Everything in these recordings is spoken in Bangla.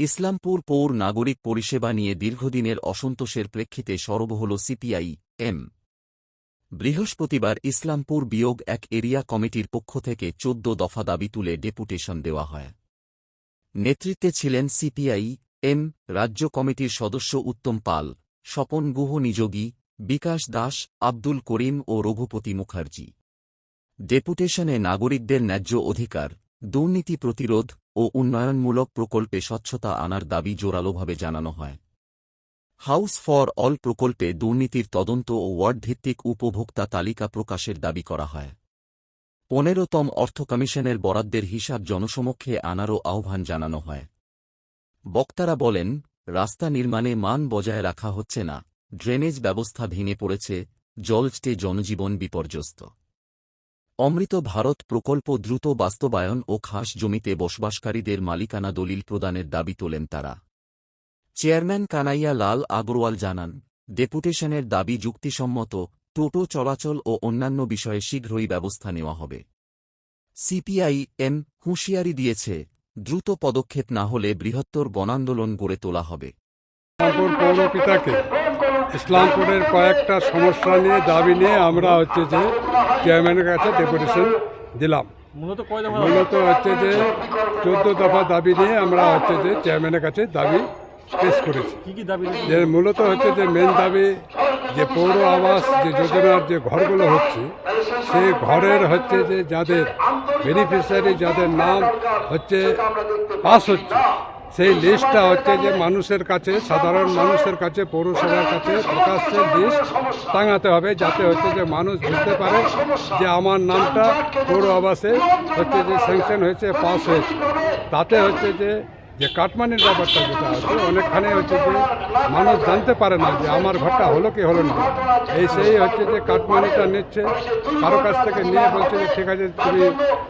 ইসলামপুর পৌর নাগরিক পরিষেবা নিয়ে দীর্ঘদিনের অসন্তোষের প্রেক্ষিতে সরব হল সিপিআই, এম। বৃহস্পতিবার ইসলামপুর বিয়োগ এক এরিয়া কমিটির পক্ষ থেকে চোদ্দ দফা দাবি তুলে ডেপুটেশন দেওয়া হয়। নেতৃত্বে ছিলেন সিপিআই, এম, রাজ্য কমিটির সদস্য উত্তম পাল, স্বপন গুহ নিযোগী, বিকাশ দাস, আব্দুল করিম ও রঘুপতি মুখার্জি। ডেপুটেশনে নাগরিকদের ন্যায্য অধিকার দুর্নীতি প্রতিরোধ ও উন্নয়নমূলক প্রকল্পে স্বচ্ছতা আনার দাবি জোরালোভাবে জানানো হয়। হাউস ফর অল প্রকল্পে দুর্নীতির তদন্ত ও ওয়ার্ডভিত্তিক উপভোক্তা তালিকা প্রকাশের দাবি করা হয়। পনেরোতম অর্থ কমিশনের বরাদ্দের হিসাব জনসমক্ষে আনারও আহ্বান জানানো হয়। বক্তারা বলেন, রাস্তা নির্মাণে মান বজায় রাখা হচ্ছে না, ড্রেনেজ ব্যবস্থা ভেঙে পড়েছে জলস্টে জনজীবন বিপর্যস্ত। অমৃত ভারত প্রকল্প দ্রুত বাস্তবায়ন ও খাস জমিতে বসবাসকারীদের মালিকানা দলিল প্রদানের দাবি তোলেন তারা। চেয়ারম্যান কানাইয়া লাল আগরওয়াল জানান, ডেপুটেশনের দাবি যুক্তিসম্মত, টোটো চলাচল ও অন্যান্য বিষয়ে শীঘ্রই ব্যবস্থা নেওয়া হবে। সিপিআই এম হুঁশিয়ারি দিয়েছে, দ্রুত পদক্ষেপ না হলে বৃহত্তর বনান্দোলন গড়ে তোলা হবে। ইসলামপুর পৌরপিতাকে। ইসলামপুরের কয়েকটা সমস্যা নিয়ে দাবি নিয়ে আমরা হচ্ছে যে চেয়ারম্যানের কাছে ডেপুটেশন দিলাম। মূলত হচ্ছে যে চোদ্দ দফা দাবি নিয়ে আমরা হচ্ছে যে চেয়ারম্যানের কাছে দাবি পেশ করেছি। যে মূলত হচ্ছে যে মেন দাবি যে পৌর আবাস যে যোজনার যে ঘরগুলো হচ্ছে সেই ঘরের হচ্ছে যে যাদের বেনিফিশিয়ারি যাদের নাম হচ্ছে পাস হচ্ছে সেই লিস্টটা হচ্ছে যে মানুষের কাছে, সাধারণ মানুষের কাছে, পৌরসভার কাছে প্রকাশ্যের লিস্ট টাঙাতে হবে, যাতে হচ্ছে যে মানুষ বুঝতে পারে যে আমার নামটা পৌর আবাসে হচ্ছে যে স্যাংশন হয়েছে পাস হয়েছে। তাতে হচ্ছে যে যে কাটমানির ব্যাপারটা যেটা আছে, অনেকখানে হচ্ছে যে মানুষ জানতে পারে না যে আমার ঘরটা হলো কি হলো না। এই সেই হচ্ছে যে কাটমানিটা নিচ্ছে, কারও কাছ থেকে নিয়ে বলছে যে, ঠিক আছে, তুমি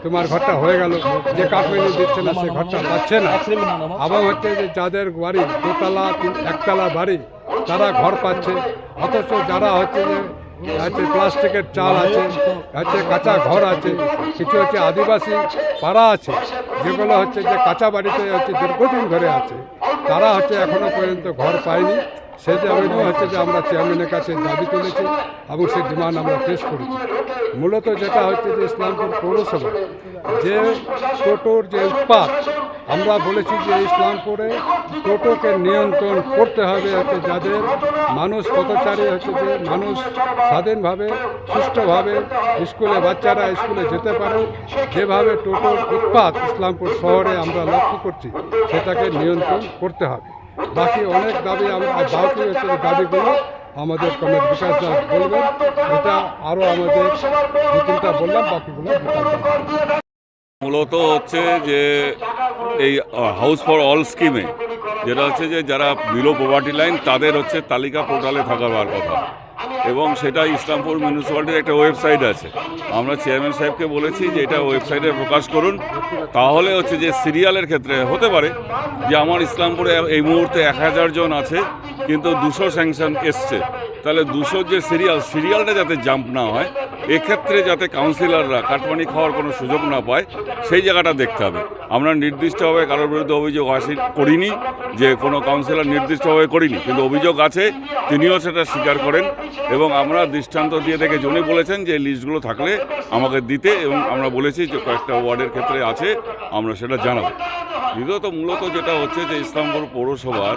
তোমার ঘরটা হয়ে গেল, যে কাটমানি দিচ্ছে না, সে ঘরটা পাচ্ছে না। এবং হচ্ছে যে যাদের বাড়ি দোতলা একতলা বাড়ি, তারা ঘর পাচ্ছে। অথচ যারা হচ্ছে যে আছে প্লাস্টিকের চাল আছে আছে কাঁচা ঘর আছে, কিছু হচ্ছে আদিবাসী পাড়া আছে, যেগুলো হচ্ছে যে কাঁচা বাড়িতে হচ্ছে দীর্ঘদিন ধরে আছে। তারা হচ্ছে এখনও পর্যন্ত ঘর পায়নি। সেই দাবিও হচ্ছে যে আমরা চেয়ারম্যানের কাছে দাবি তুলেছি এবং সেই ডিমান্ড আমরা পেশ করেছি। মূলত যেটা হচ্ছে যে ইসলামপুর পৌরসভা, যে টোটোর যে উৎপাদ আমরা বলেছি যে ইসলামপুরে টোটোকে নিয়ন্ত্রণ করতে হবে হচ্ছে যাদের মানুষ পথচারী, হচ্ছে যে মানুষ স্বাধীনভাবে, সুষ্ঠুভাবে স্কুলে বাচ্চারা স্কুলে যেতে পারে যেভাবে টোটোর উৎপাদ ইসলামপুর শহরে আমরা লক্ষ্য করছি, সেটাকে নিয়ন্ত্রণ করতে হবে বাকি অনেক দাবি আমরা বাকি হচ্ছে দাবিগুলো আমাদের কমেন্ট বিকাশ দাস বলবেন, এটা আরও আমাদের দু তিনটা বললাম, বাকিগুলো। মূলত হচ্ছে যে এই হাউস ফর অল স্কিমে যেটা হচ্ছে যে যারা বিলো পোভার্টি লাইন তাদের হচ্ছে তালিকা পোর্টালে থাকার কথা। এবং সেটা ইসলামপুর মিউনিসিপ্যালিটির একটা ওয়েবসাইট আছে। আমরা চেয়ারম্যান সাহেবকে বলেছি যে এটা ওয়েবসাইটে প্রকাশ করুন। তাহলে হচ্ছে যে সিরিয়ালের ক্ষেত্রে হতে পারে যে আমার ইসলামপুরে এই মুহূর্তে এক হাজার জন আছে, কিন্তু দুশো স্যাংশন এসছে। তাহলে দুশো যে সিরিয়াল সিরিয়ালটা যাতে জাম্প না হয়, এক্ষেত্রে যাতে কাউন্সিলররা কাটমানি খাওয়ার কোনো সুযোগ না পায়, সেই জায়গাটা দেখতে হবে। আমরা নির্দিষ্টভাবে কারোর বিরুদ্ধে অভিযোগ আসি করিনি, যে কোনো কাউন্সিলর নির্দিষ্টভাবে করিনি, কিন্তু অভিযোগ আছে, তিনিও সেটা স্বীকার করেন, এবং আমরা দৃষ্টান্ত দিয়ে থেকে জন্য বলেছেন যে লিস্টগুলো থাকলে আমাকে দিতে, এবং আমরা বলেছি যে কয়েকটা ওয়ার্ডের ক্ষেত্রে আছে, আমরা সেটা জানাব। দ্বিতীয়ত মূলত যেটা হচ্ছে যে ইসলামপুর পৌরসভার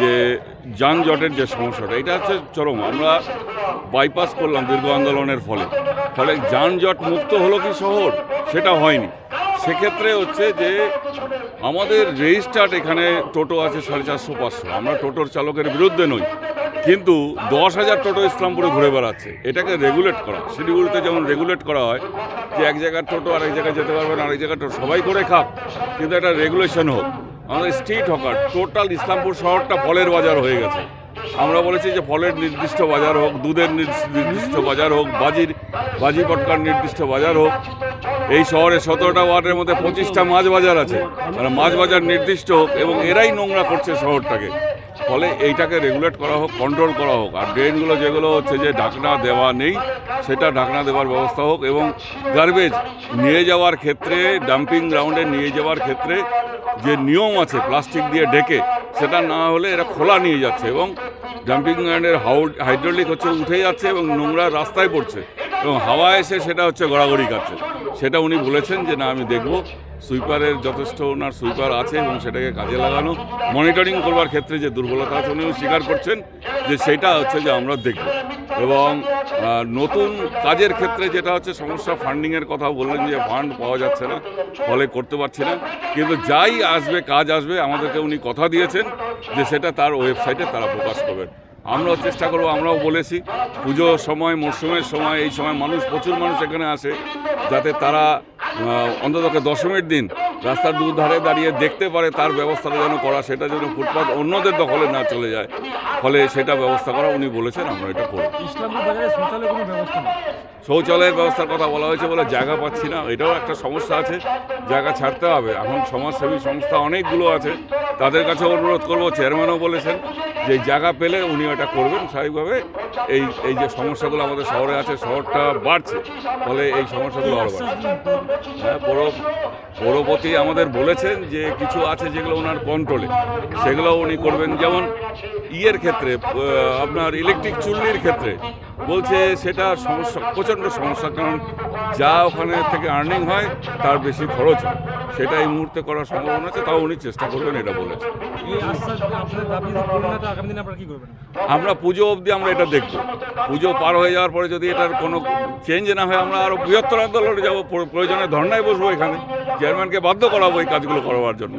যে যানজটের যে সমস্যাটা, এটা হচ্ছে চরম। আমরা বাইপাস করলাম দীর্ঘ আন্দোলনের ফলে। ফলে যানজট মুক্ত হলো কি শহর? সেটা হয়নি। সেক্ষেত্রে হচ্ছে যে আমাদের রেজিস্টার্ড এখানে টোটো আছে সাড়ে চারশো, পাঁচশো। আমরা টোটোর চালকের বিরুদ্ধে নই। কিন্তু দশ হাজার টোটো ইসলামপুরে ঘুরে বেড়াচ্ছে। এটাকে রেগুলেট করা। শিলিগুড়িতে যেমন রেগুলেট করা হয় যে এক জায়গার টোটো আরেক জায়গায় যেতে পারবে না, আরেক জায়গায় টোটো সবাই করে খাক। কিন্তু একটা রেগুলেশন হোক। আমাদের স্ট্রিট হকার, টোটাল ইসলামপুর শহরটা ফলের বাজার হয়ে গেছে। আমরা বলেছি যে ফলের নির্দিষ্ট বাজার হোক, দুধের নির্দিষ্ট- বাজার হোক, বাজির, বাজি পটকার নির্দিষ্ট বাজার হোক, এই শহরে সতেরোটা ওয়ার্ডের মধ্যে পঁচিশটা মাছ বাজার আছে। মানে মাছ বাজার নির্দিষ্ট হোক, এবং এরাই নোংরা করছে শহরটাকে। ফলে এইটাকে রেগুলেট করা হোক কন্ট্রোল করা হোক। আর ড্রেনগুলো যেগুলো হচ্ছে যে ঢাকনা দেওয়া নেই, সেটা ঢাকনা দেওয়ার ব্যবস্থা হোক এবং গার্বেজ নিয়ে যাওয়ার ক্ষেত্রে ডাম্পিং গ্রাউন্ডে নিয়ে যাওয়ার ক্ষেত্রে যে নিয়ম আছে প্লাস্টিক দিয়ে ডেকে, সেটা না হলে এরা খোলা নিয়ে যাচ্ছে এবং ডাম্পিং গ্রাউন্ডের হাইড্রোলিক হচ্ছে উঠে যাচ্ছে এবং নোংরা রাস্তায় পড়ছে। এবং হাওয়া এসে সেটা হচ্ছে গড়াগড়ি খাচ্ছে। সেটা উনি বলেছেন যে, না, আমি দেখব। সুইপারের যথেষ্ট ওনার সুইপার আছে এবং সেটাকে কাজে লাগানো, মনিটরিং করবার ক্ষেত্রে যে দুর্বলতা আছে উনিও স্বীকার করছেন যে সেটা হচ্ছে যে আমরা দেখব। এবং নতুন কাজের ক্ষেত্রে যেটা হচ্ছে সমস্যা ফান্ডিংয়ের কথা বললেন যে ফান্ড পাওয়া যাচ্ছে না, ফলে করতে পারছি না। কিন্তু যাই আসবে, কাজ আসবে, আমাদেরকে উনি কথা দিয়েছেন যে সেটা তার ওয়েবসাইটে তারা প্রকাশ করবেন। আমরাও চেষ্টা করব, আমরাও বলেছি, পুজোর সময়, মরশুমের সময়, এই সময় মানুষ, প্রচুর মানুষ এখানে আসে, যাতে তারা অন্ততকে দশমীর দিন রাস্তার দুধারে দাঁড়িয়ে দেখতে পারে তার ব্যবস্থাটা যেন করা সেটা যেন ফুটপাত অন্যদের দখলে না চলে যায়। ফলে সেটা ব্যবস্থা করা উনি বলেছেন আমরা এটা করব। শৌচালয়ের ব্যবস্থার কথা বলা হয়েছে বলে জায়গা পাচ্ছি না এটাও একটা সমস্যা আছে জায়গা ছাড়তে হবে। এখন সমাজসেবী সংস্থা অনেকগুলো আছে তাদের কাছে অনুরোধ করব চেয়ারম্যানও বলেছেন যে জায়গা পেলে উনি এটা করবেন স্বাভাবিকভাবে। এই এই যে সমস্যাগুলো আমাদের শহরে আছে শহরটা বাড়ছে ফলে এই সমস্যাগুলো আরও বাড়ছে। হ্যাঁ পৌর পৌরপতি আমাদের বলেছেন যে কিছু আছে যেগুলো ওনার কন্ট্রোলে সেগুলো উনি করবেন। যেমন ইয়ের ক্ষেত্রে আপনার ইলেকট্রিক চুল্লির ক্ষেত্রে বলছে সেটা সমস্যা প্রচণ্ড সমস্যা কারণ যা ওখানে থেকে আর্নিং হয় তার বেশি খরচ হয়। সেটা এই মুহূর্তে করার সম্ভাবনা আছে তাও উনি চেষ্টা করবেন এটা বলেছে আমরা পুজো অবধি আমরা এটা দেখব। পুজো পার হয়ে যাওয়ার পরে যদি এটার কোনো চেঞ্জ না হয় আমরা আরও বৃহত্তর আন্দোলনে যাব। প্র- প্রয়োজনে ধর্নায় বসবো এখানে। চেয়ারম্যানকে বাধ্য করাবো এই কাজগুলো করবার জন্য।